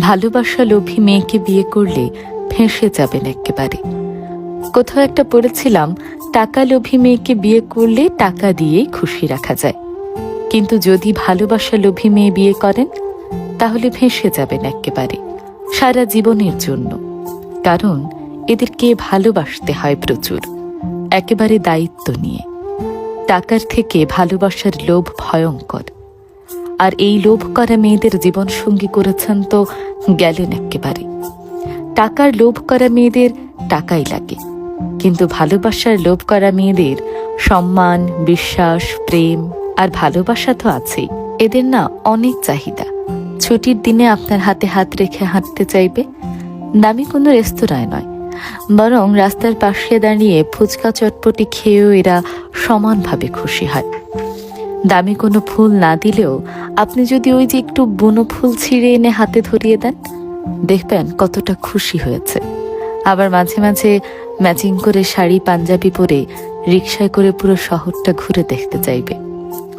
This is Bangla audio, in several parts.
ভালোবাসা লোভী মেয়েকে বিয়ে করলে ফেঁসে যাবেন একেবারে। কোথাও একটা পড়েছিলাম টাকা লোভী মেয়েকে বিয়ে করলে টাকা দিয়েই খুশি রাখা যায়। কিন্তু যদি ভালোবাসা লোভী মেয়ে বিয়ে করেন, তাহলে ভেসে যাবেন একেবারে, সারা জীবনের জন্য। কারণ এদেরকে ভালোবাসতে হয় প্রচুর, একেবারে দায়িত্ব নিয়ে। টাকার থেকে ভালোবাসার লোভ ভয়ঙ্কর। আর এই লোভ করা মেয়েদের জীবনসঙ্গী করেছেন তো গেলেন একেবারে। টাকার লোভ করা মেয়েদের টাকাই লাগে, কিন্তু ভালোবাসার লোভ করা মেয়েদের সম্মান, বিশ্বাস, প্রেম আর ভালোবাসা তো আছেই। এদের না অনেক চাহিদা। ছুটির দিনে আপনার হাতে হাত রেখে হাঁটতে চাইবে? দামি কোনো রেস্তোরাঁয় নয়, বরং রাস্তার পাশে দাঁড়িয়ে ফুচকা চটপটি খেয়েও এরা সমানভাবে খুশি হয়। দামি কোনো ফুল না দিলেও আপনি যদি ওই যে একটু বুনো ফুল ছিঁড়ে এনে হাতে ধরিয়ে দেন, দেখবেন কতটা খুশি হয়েছে। আবার মাঝে মাঝে ম্যাচিং করে শাড়ি, পাঞ্জাবি পরে রিক্সায় করে পুরো শহরটা ঘুরে দেখতে চাইবে।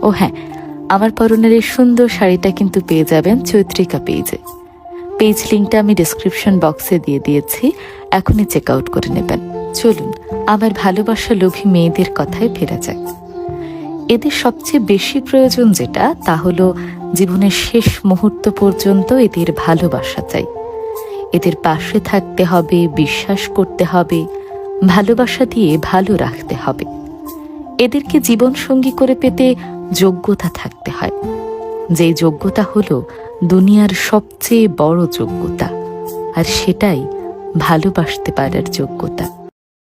ও হ্যাঁ আমার পরনের এই সুন্দর শাড়িটা কিন্তু পেয়ে যাবেন চৈত্রিকা পেজে। পেজ লিঙ্কটা আমি ডিসক্রিপশন বক্সে দিয়ে দিয়েছি, এখনই চেক আউট করে নেবেন। চলুন, আমার ভালোবাসা লোভী মেয়েদের কথায় ফেরা যাক। এদের সবচেয়ে বেশি প্রয়োজন যেটা, তা হলো জীবনের শেষ মুহূর্ত পর্যন্ত এদের ভালোবাসা চাই। এদের পাশে থাকতে হবে, বিশ্বাস করতে হবে, ভালোবাসা দিয়ে ভালো রাখতে হবে। এদেরকে জীবনসঙ্গী করে পেতে যোগ্যতা থাকতে হয়। যে যোগ্যতা হলো দুনিয়ার সবচেয়ে বড় যোগ্যতা, আর সেটাই ভালোবাসতে পারার যোগ্যতা।